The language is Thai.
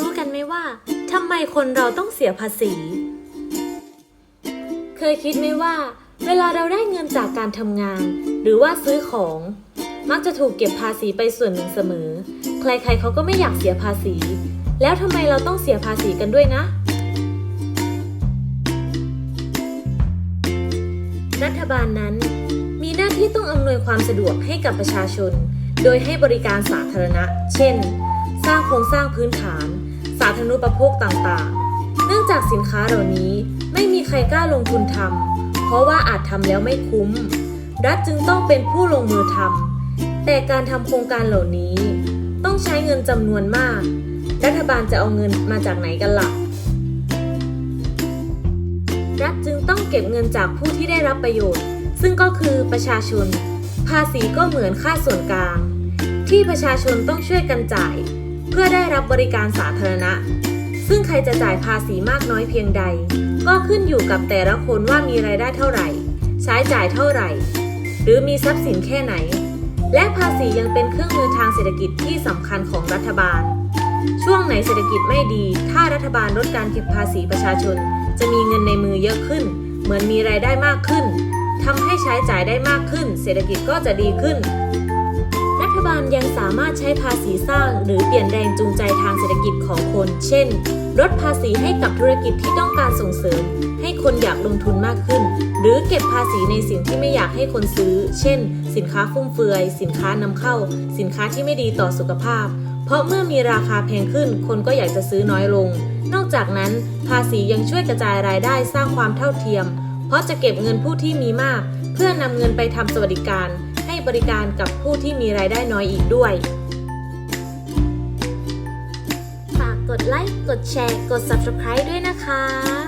รู้กันไหมว่าทำไมคนเราต้องเสียภาษี เคยคิดไหมว่า เวลาเราได้เงินจากการทำงาน หรือว่าซื้อของ มักจะถูกเก็บภาษีไปส่วนหนึ่งเสมอ ใครๆเขาก็ไม่อยากเสียภาษี แล้วทำไมเราต้องเสียภาษีกันด้วยนะ รัฐบาลนั้น มีหน้าที่ต้องอำนวยความสะดวกให้กับประชาชน โดยให้บริการสาธารณะ เช่น สร้างโครงสร้างพื้นฐาน สาธารณูปโภคต่างๆ เนื่องจากสินค้าเหล่านี้ไม่มีใครกล้าลงทุนทำเพราะว่าอาจทำแล้วไม่คุ้ม รัฐจึงต้องเป็นผู้ลงมือทำแต่การทำโครงการเหล่านี้ ต้องใช้เงินจำนวนมาก รัฐบาลจะเอาเงินมาจากไหนกันล่ะรัฐจึงต้องเก็บเงินจากผู้ที่ได้รับประโยชน์ ซึ่งก็คือประชาชน ภาษีก็เหมือนค่าส่วนกลาง ที่ประชาชนต้องช่วยกันจ่าย พื่อได้รับบริการสาธารณะ ซึ่งใครจะจ่ายภาษีมากน้อยเพียงใด ก็ขึ้นอยู่กับแต่ละคนว่ามีรายได้เท่าไหร่ ใช้จ่ายเท่าไหร่ หรือมีทรัพย์สินแค่ไหน และภาษียังเป็นเครื่องมือทางเศรษฐกิจที่สำคัญของรัฐบาล ช่วงไหนเศรษฐกิจไม่ดี ถ้ารัฐบาลลดการเก็บภาษีประชาชน จะมีเงินในมือเยอะขึ้น เหมือนมีรายได้มากขึ้นทำให้ใช้จ่ายได้มากขึ้น เศรษฐกิจก็จะดีขึ้น ยังสามารถใช้ภาษีสร้าง หรือเปลี่ยนแรงจูงใจทางเศรษฐกิจของคน เช่น ลดภาษีให้กับธุรกิจที่ต้องการส่งเสริม ให้คนอยากลงทุนมากขึ้น หรือเก็บภาษีในสิ่งที่ไม่อยากให้คนซื้อ เช่น สินค้าฟุ่มเฟือย สินค้านำเข้า สินค้าที่ไม่ดีต่อสุขภาพ เพราะเมื่อมีราคาแพงขึ้น คนก็อยากจะซื้อน้อยลง นอกจากนั้น ภาษียังช่วยกระจายรายได้สร้างความเท่าเทียม เพราะจะเก็บเงินผู้ที่มีมาก เพื่อนำเงินไปทำสวัสดิการ บริการกับผู้ที่มีรายได้น้อยอีกด้วย ฝากกดไลค์ กดแชร์ กด subscribe ด้วยนะคะ